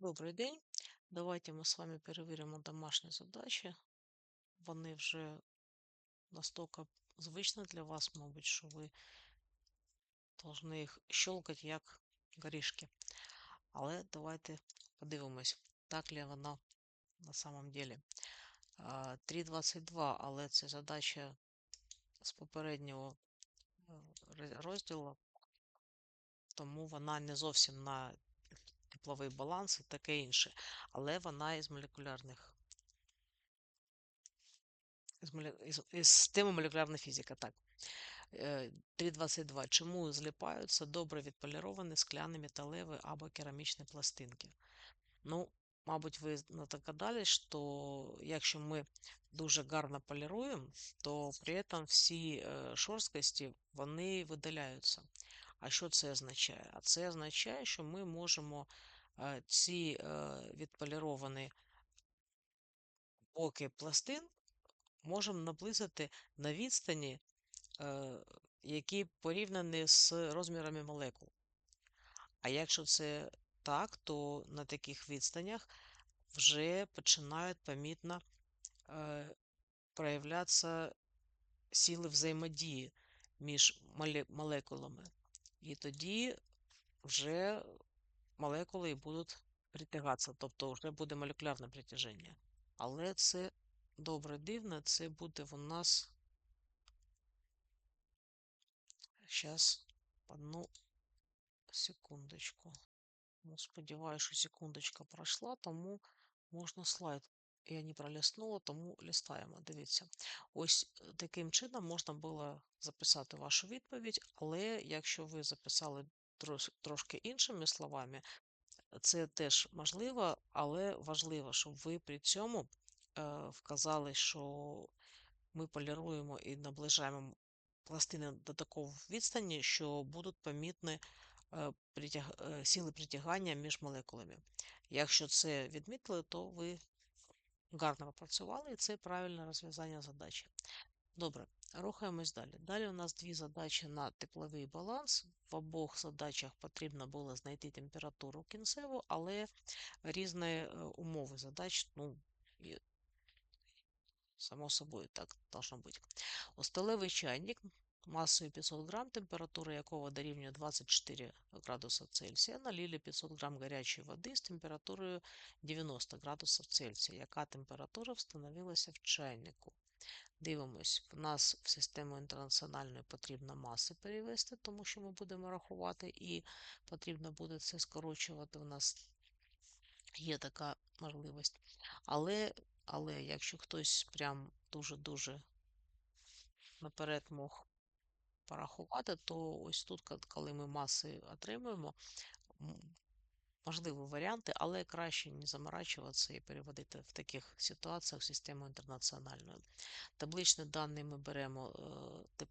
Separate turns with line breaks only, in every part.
Добрий день. Давайте ми з вами перевіримо домашні задачі. Вони вже настільки звичні для вас, мабуть, що ви повинні їх щелкати як горішки. Але давайте подивимось, так ли воно на самом деле. 3.22, але це задача з попереднього е, розділу, тому вона не зовсім на тепловий баланс і таке інше. Але вона із молекулярних із теми молекулярна фізика, так. Е, 3.22. Чому зліпаються добре відполіровані скляні металеві або керамічні пластинки? Ну, мабуть, ви догадались, що якщо ми дуже гарно поліруємо, то при цьому всі е, шорсткості вони видаляються. А що це означає? А це означає, що ми можемо е, ці відполіровані боки пластин можемо наблизити на відстані, е, які порівняні з розмірами молекул. А якщо це так, то на таких відстанях вже починають помітно е, проявлятися сили взаємодії між молекулами. І тоді вже молекули і будуть притягатися, тобто вже буде молекулярне притяження. Але це добре дивно, це буде у нас. Сейчас, одну секундочку. Ну, сподіваюся, що секундочка пройшла, тому можна слайд. Я не пролистнула, тому листаємо. Дивіться. Ось е, таким чином можна було записати вашу відповідь, але якщо ви записали трошки іншими словами, це теж можливо, але важливо, щоб ви при цьому е, вказали, що ми поліруємо і наближаємо пластини до такого відстані, що будуть помітні е, е, сили притягання між молекулами. Якщо це відмітили, то ви гарно попрацювали, і це правильне розв'язання задачі. Добре, рухаємось далі. Далі у нас дві задачі на тепловий баланс. В обох задачах потрібно було знайти температуру кінцеву, але різні е, умови задач, ну, само собою так должно бути. Осталевий чайник масою 500 грам, температура якого дорівнює 24 градуса Цельсія, налили 500 грам гарячої води з температурою 90 градусів Цельсія. Яка температура встановилася в чайнику? Дивимось, в нас в систему інтернаціональної потрібно маси перевести, тому що ми будемо рахувати, і потрібно буде це скорочувати. У нас є така можливість. Але, але якщо хтось прям дуже-дуже наперед мог порахувати, то ось тут, коли ми маси отримуємо, можливі варіанти, але краще не заморачуватися і переводити в таких ситуаціях систему інтернаціональну. Табличні дані ми беремо е,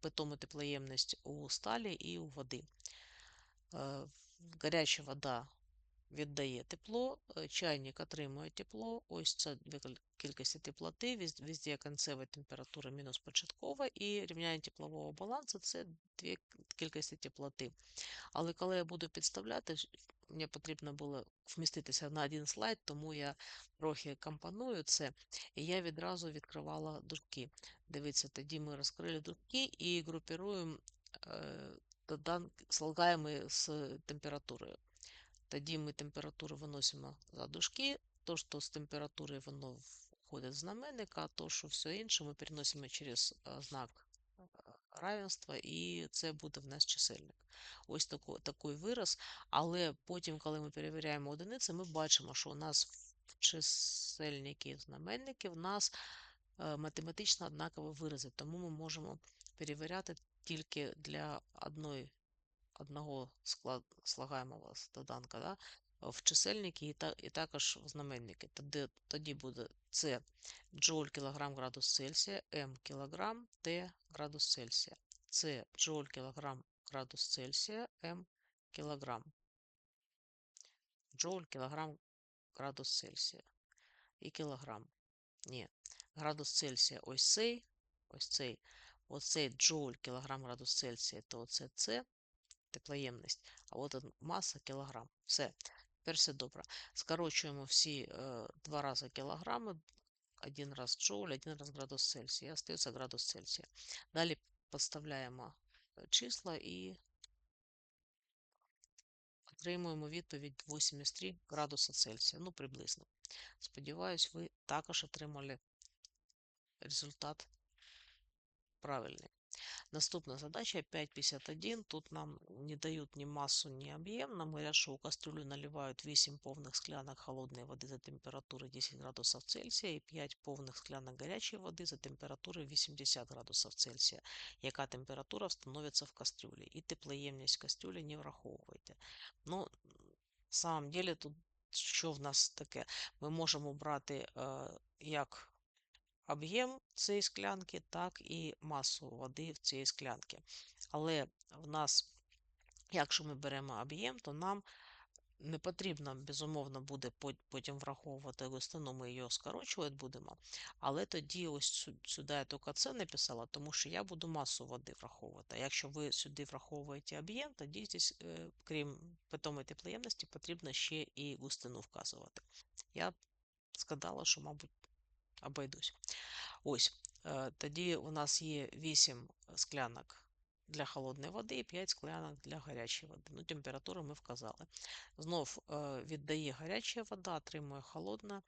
питому теплоємність у сталі і у води. Е, Гаряча вода віддає тепло, е, чайник отримує тепло. Ось це кількості теплоти, везде кінцева температура мінус початкова, і рівняння теплового балансу це дві кількості теплоти. Але коли я буду підставляти, мені потрібно було вміститися на один слайд, тому я трохи компоную це, і я відразу відкривала дужки. Дивіться, тоді ми розкрили дужки і групіруємо, е, слагаємо з температурою. Тоді ми температуру виносимо за дужки, то, що з температури воно входить в знаменник, а то, що все інше, ми переносимо через знак равенства, і це буде в нас чисельник. Ось тако, такий вираз. Але потім, коли ми перевіряємо одиниці, ми бачимо, що у нас в чисельники і знаменники в нас е, математично однакові вирази, тому ми можемо перевіряти тільки для одної одного склад, слагаємого доданка да, в чисельники і, та, і також в знаменники. Тоді, тоді буде С джоуль кілограм градус Цельсія, М кілограм, Т градус Цельсія. С джоуль кілограм градус Цельсія, М кілограм. Джоуль кілограм градус Цельсія. І кілограм. Ні. Градус Цельсія ось цей, ось цей. Оцей джоуль кілограм градус Цельсія, то оце С теплоємність, а от маса кілограм. Все. Тепер все добре. Скорочуємо всі е, два рази кілограми, один раз джоуль, один раз градус Цельсія. Остається градус Цельсія. Далі підставляємо е, числа і отримуємо відповідь 83 градуса Цельсія. Ну, приблизно. Сподіваюсь, ви також отримали результат правильный. Наступна задача 5.51. Тут нам не дают ни массу, ни объем. Нам говорят, что у кастрюли наливают 8 повних склянок холодной воды за температуры 10 градусов Цельсия и 5 повних склянок гарячої води за температури 80 градусов Цельсия. Яка температура встановиться в кастрюлі? І теплоємність кастрюлі не враховуйте. Ну, в самом деле, тут що в нас таке? Ми можемо брати е, як об'єм цієї склянки, так і масу води в цієї склянки. Але в нас, якщо ми беремо об'єм, то нам не потрібно, безумовно, буде потім враховувати густину, ми її скорочувати будемо. Але тоді ось сюди я тільки це написала, тому що я буду масу води враховувати. А якщо ви сюди враховуєте об'єм, тоді здесь, е, крім питомої теплоємності, потрібно ще і густину вказувати. Я сказала, що, мабуть, обойдусь. Ось, е, тоді у нас є 8 склянок для холодної води і 5 склянок для гарячої води. Ну, Температуру ми вказали. Знов е, віддає гаряча вода, отримує холодна,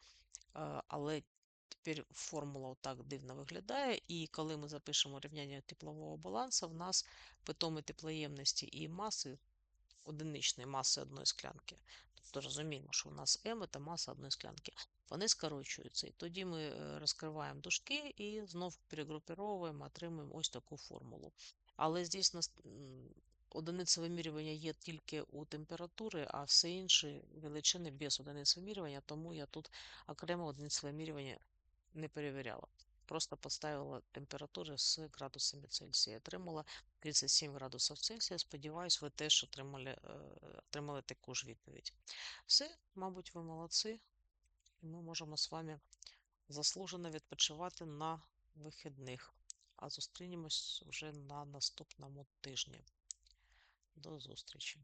е, але тепер формула отак дивно виглядає. І коли ми запишемо рівняння теплового балансу, в нас питоми теплоємності і маси одиничної маси одної склянки. Тобто розуміємо, що у нас М це маса одної склянки. Вони скорочуються. І тоді ми е, розкриваємо дужки і знов перегрупіровуємо, отримуємо ось таку формулу. Але здійсно одиниця вимірювання є тільки у температури, а все інші величини без одиниць вимірювання, тому я тут окремо одиниць вимірювання не перевіряла. Просто поставила температури з градусами Цельсія. Отримала 37 градусів Цельсія. Сподіваюсь, ви теж отримали, е, отримали таку ж відповідь. Все, мабуть, ви молодці, і ми можемо з вами заслужено відпочивати на вихідних. А зустрінемось вже на наступному тижні. До зустрічі!